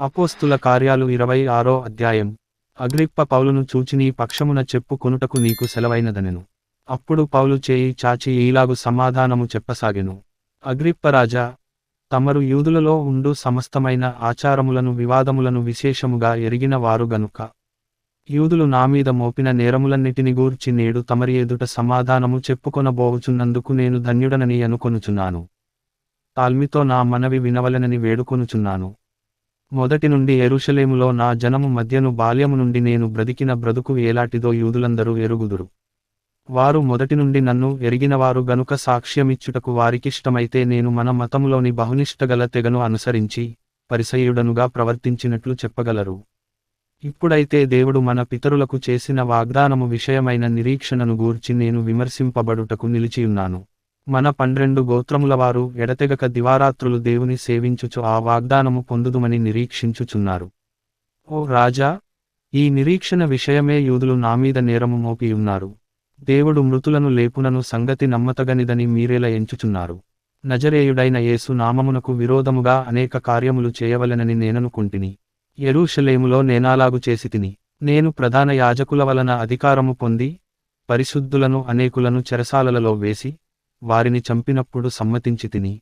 అపోస్తుల కార్యాలు ఇరవై ఆరో అధ్యాయం. అగ్రిప్ప పౌలును చూచి నీ పక్షమున చెప్పు కొనుటకు నీకు సెలవైనదనెను. అప్పుడు పౌలు చేయి చాచి ఈలాగు సమాధానము చెప్పసాగెను. అగ్రిప్ప రాజా తమరు యూదులలో ఉండు సమస్తమైన ఆచారములను వివాదములను విశేషముగా ఎరిగిన వారు గనుక. యూదులు నా మీద మోపిన నేరములన్నిటిని గూర్చి నేడు తమరి ఎదుట సమాధానము చెప్పుకొనబోవుచున్నందుకు నేను ధన్యుడనని అనుకొనుచున్నాను. తాల్మితో నా మనవి వినవలెనని వేడుకొనుచున్నాను. మొదటి నుండి ఎరుషలేములో నా జనము మధ్యను బాల్యము నుండి నేను బ్రతికిన బ్రతుకు ఏలాటిదో యూదులందరూ ఎరుగుదురు. వారు మొదటి నుండి నన్ను ఎరిగినవారు గనుక సాక్ష్యమిచ్చుటకు వారికిష్టమైతే నేను మన మతములోని బహునిష్టగల తెగను అనుసరించి పరిసయుడనుగా ప్రవర్తించినట్లు చెప్పగలరు. ఇప్పుడైతే దేవుడు మన పితరులకు చేసిన వాగ్దానము విషయమైన నిరీక్షణను గూర్చి నేను విమర్శింపబడుటకు నిలిచియున్నాను. మన పన్నెండు గోత్రములవారు ఎడతెగక దివారాత్రులు దేవుని సేవించుచు ఆ వాగ్దానము పొందుదుమని నిరీక్షించుచున్నారు. ఓ రాజా ఈ నిరీక్షణ విషయమే యూదులు నామీద నేరము మోపియున్నారు. దేవుడు మృతులను లేపునను సంగతి నమ్మతగనిదని మీరేలా ఎంచుచున్నారు. నజరేయుడైన యేసు నామమునకు విరోధముగా అనేక కార్యములు చేయవలెనని నేననుకుంటిని ఎరూషలేములో నేనాలాగు చేసి తిని నేను ప్రధాన యాజకుల వలన అధికారము పొంది పరిశుద్ధులను అనేకులను చెరసాలలలో వేసి వారిని చంపినప్పుడు సమ్మతించి తిని.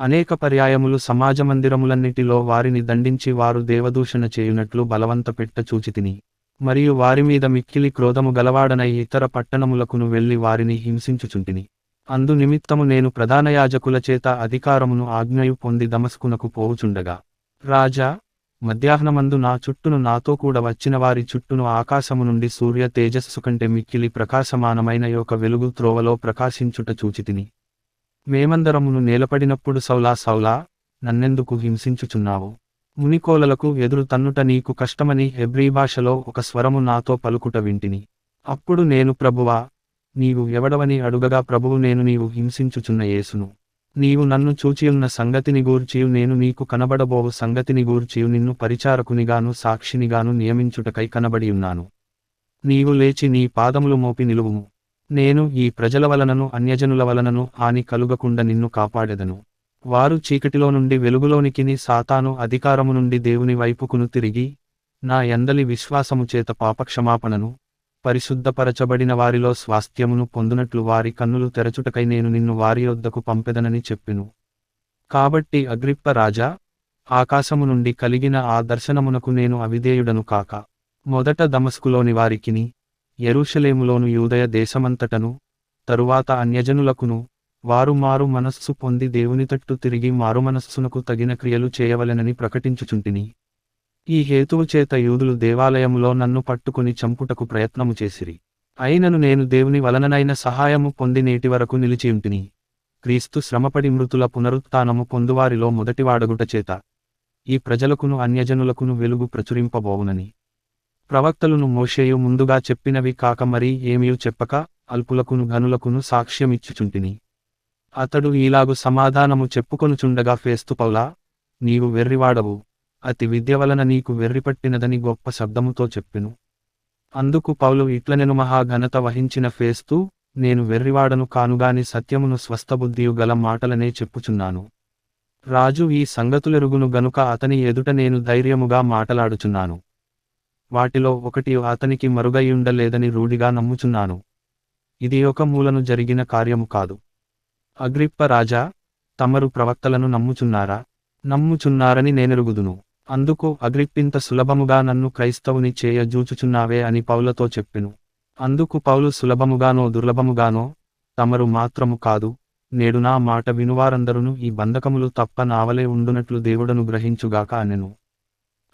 అనేక పర్యాయములు సమాజమందిరములన్నిటిలో వారిని దండించి వారు దేవదూషణ చేయునట్లు బలవంత పెట్ట చూచితిని మరియు వారి మీద మిక్కిలి క్రోధము గలవాడనై ఇతర పట్టణములకును వెళ్ళి వారిని హింసించుచుంటిని. అందు నిమిత్తము నేను ప్రధాన యాజకుల చేత అధికారమును ఆజ్ఞయు పొంది దమస్కునకు పోవుచుండగా. రాజా మధ్యాహ్నమందు నా చుట్టును నాతో కూడా వచ్చిన వారి చుట్టును ఆకాశము నుండి సూర్య తేజస్సు కంటే మిక్కిలి ప్రకాశమానమైన యొక్క వెలుగు త్రోవలో ప్రకాశించుట చూచితిని. మేమందరమును నేలపడినప్పుడు సౌలా సౌలా నన్నెందుకు హింసించుచున్నావు? మునికోలలకు ఎదురు తన్నుట నీకు కష్టమని హెబ్రీ భాషలో ఒక స్వరము నాతో పలుకుట వింటిని. అప్పుడు నేను ప్రభువా నీవు ఎవడవని అడుగగా ప్రభువు నేను నీవు హింసించుచున్న యేసును. నీవు నన్ను చూచియున్న సంగతిని గూర్చియు నేను నీకు కనబడబోవు సంగతిని గూర్చియు నిన్ను పరిచారకునిగాను సాక్షినిగాను నియమించుటకై కనబడియున్నాను నీవు లేచి నీ పాదములు మోపి నిలువుము. నేను ఈ ప్రజల వలనను అన్యజనుల వలనను హాని కలుగకుండా నిన్ను కాపాడెదను. వారు చీకటిలో నుండి వెలుగులోనికిని సాతాను అధికారము నుండి దేవుని వైపుకును తిరిగి నా ఎందలి విశ్వాసము చేత పాపక్షమాపణను పరిశుద్ధపరచబడిన వారిలో స్వాస్థ్యమును పొందునట్లు వారి కన్నులు తెరచుటకై నేను నిన్ను వారి యొద్దకు పంపెదనని చెప్పెను. కాబట్టి అగ్రిప్ప రాజా ఆకాశము నుండి కలిగిన ఆ దర్శనమునకు నేను అవిధేయుడను కాక. మొదట దమస్కులోని వారికిని ఎరుషలేములోను యూదయ దేశమంతటను తరువాత అన్యజనులకును వారు మారు మనస్సు పొంది దేవునితట్టు తిరిగి మారు మనస్సునకు తగిన క్రియలు చేయవలెనని ప్రకటించుచుంటిని. ఈ హేతువుచేత యూదులు దేవాలయములో నన్ను పట్టుకుని చంపుటకు ప్రయత్నము చేసిరి. అయినను నేను దేవుని వలననైన సహాయము పొంది నేటి వరకు నిలిచియుంటిని. క్రీస్తు శ్రమపడి మృతుల పునరుత్థానము పొందువారిలో మొదటివాడగుట చేత ఈ ప్రజలకును అన్యజనులకును వెలుగు ప్రచురింపబోవునని. ప్రవక్తలను మోషేయు ముందుగా చెప్పినవి కాక మరీ ఏమియూ చెప్పక అల్పులకును ఘనులకును సాక్ష్యమిచ్చుచుంటిని. అతడు ఈలాగు సమాధానము చెప్పుకొనుచుండగా ఫేస్తు పౌలా నీవు వెర్రివాడవు. అతి విద్య వలన నీకు వెర్రిపట్టినదని గొప్ప శబ్దముతో చెప్పెను. అందుకు పౌలు ఇట్లనెను మహాఘనత వహించిన ఫేస్తూ నేను వెర్రివాడను కానుగాని సత్యమును స్వస్థబుద్ధియు గల మాటలనే చెప్పుచున్నాను. రాజు ఈ సంగతులెరుగును గనుక అతని ఎదుట నేను ధైర్యముగా మాటలాడుచున్నాను. వాటిలో ఒకటి అతనికి మరుగైయుండలేదని రూఢిగా నమ్ముచున్నాను. ఇది ఒక మూలను జరిగిన కార్యము కాదు. అగ్రిప్ప రాజా తమరు ప్రవక్తలను నమ్ముచున్నారా? నమ్ముచున్నారని నేనెరుగుదును. అందుకు అగ్రిప్పింత సులభముగా నన్ను క్రైస్తవుని చేయ జూచుచున్నావే అని పౌలతో చెప్పెను. అందుకు పౌలు సులభముగానో దుర్లభముగానో తమరు మాత్రము కాదు నేడు నా మాట వినువారందరును ఈ బంధకములు తప్ప నావలే ఉండునట్లు దేవుడను గ్రహించుగాక అనెను.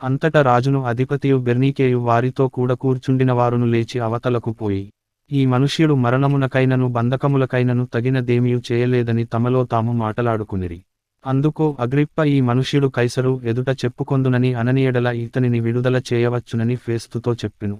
అంతట రాజును అధిపతియు బెర్నీకేయు వారితో కూడా కూర్చుండిన వారును లేచి అవతలకు పోయి ఈ మనుష్యుడు మరణమునకైనను బంధకములకైనను తగినదేమియు చేయలేదని తమలో తాము మాటలాడుకునిరి. అందుకు అగ్రిప్ప ఈ మనుష్యుడు కైసరు ఎదుట చెప్పుకొందునని అననీయడల ఇతనిని విడుదల చేయవచ్చునని ఫేస్తుతో చెప్పెను.